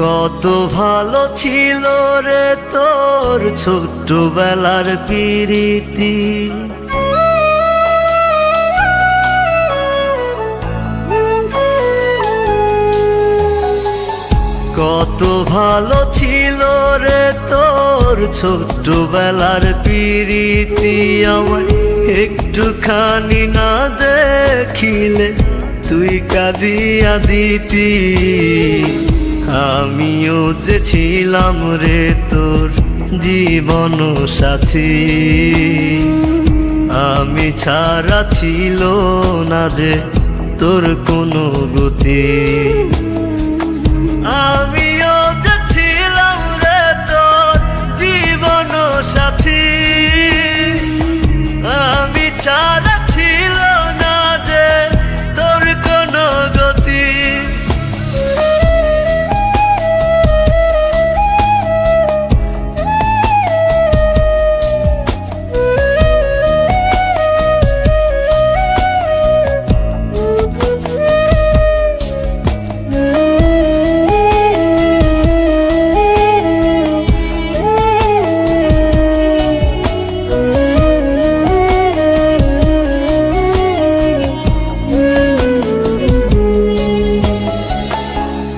কত ভালো ছিল রে তোর ছোট্টবেলার পিরিতি। কত ভালো ছিল রে তোর ছোট্টবেলার পিরিতি। আমার একটুখানি না দেখিলে তুই কাঁদিয়া দিতি। আমিও যে ছিলাম রে তোর জীবন সাথী। আমি ছাড়া ছিল না যে তোর কোনো গতি।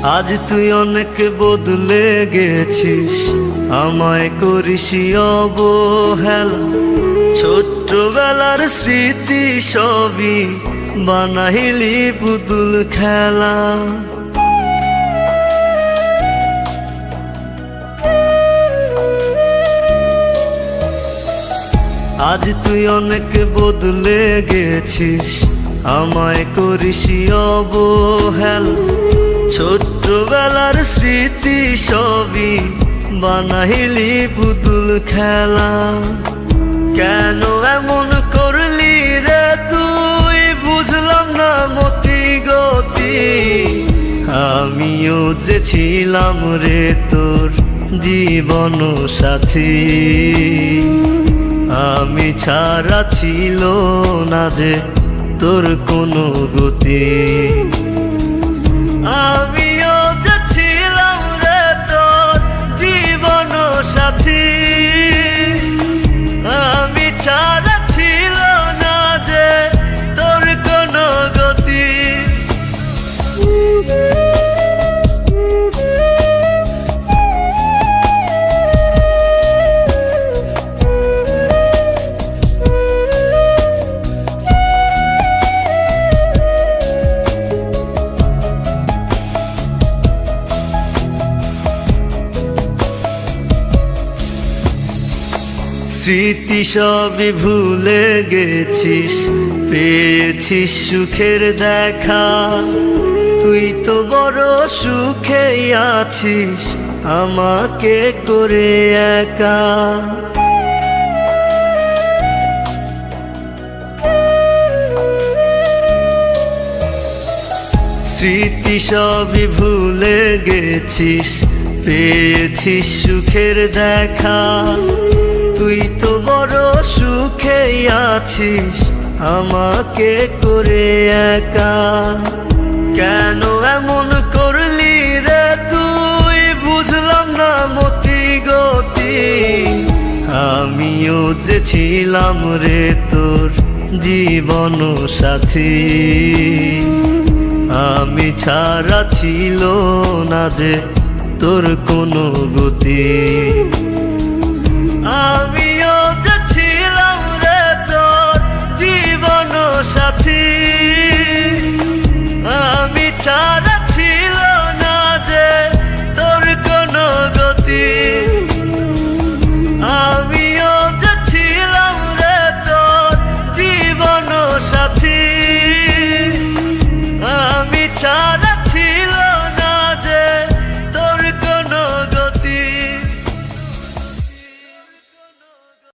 আজ তুই অনেক বদলে গেছিস, আমায় করিস অবহেলা। ছোট্টবেলার স্মৃতি সবই বানাইলি পুতুল খেলা। আজ তুই অনেক বদলে গেছিস, আমায় করিস অবহেলা। ছোট্টবেলার স্মৃতি সবই বানাইলি পুতুল খেলা। কেন এমন করলি রে তুই? বুঝলাম না মতি গতি। আমিও যে ছিলাম রে তোর জীবন সাথী। আমি ছাড়া ছিল না যে তোর কোনো গতি। আমিও যে স্মৃতি সবই ভুলে গেছিস, পেয়েছিস সুখের দেখা। তুই তো বড় সুখে আছিস, আমাকে করে একা। স্মৃতি সবই ভুলে গেছিস, পেয়েছিস সুখের দেখা। তুই তো বড় সুখেই আছিস, আমাকে করে একা। কেন এমন করলি রে তুই? বুঝলাম না মতি গতি। আমিও যে ছিলাম রে তোর জীবন সাথী। আমি ছাড়া ছিল না যে তোর কোনো গতি। জীবন সাথী আমি ছাড়া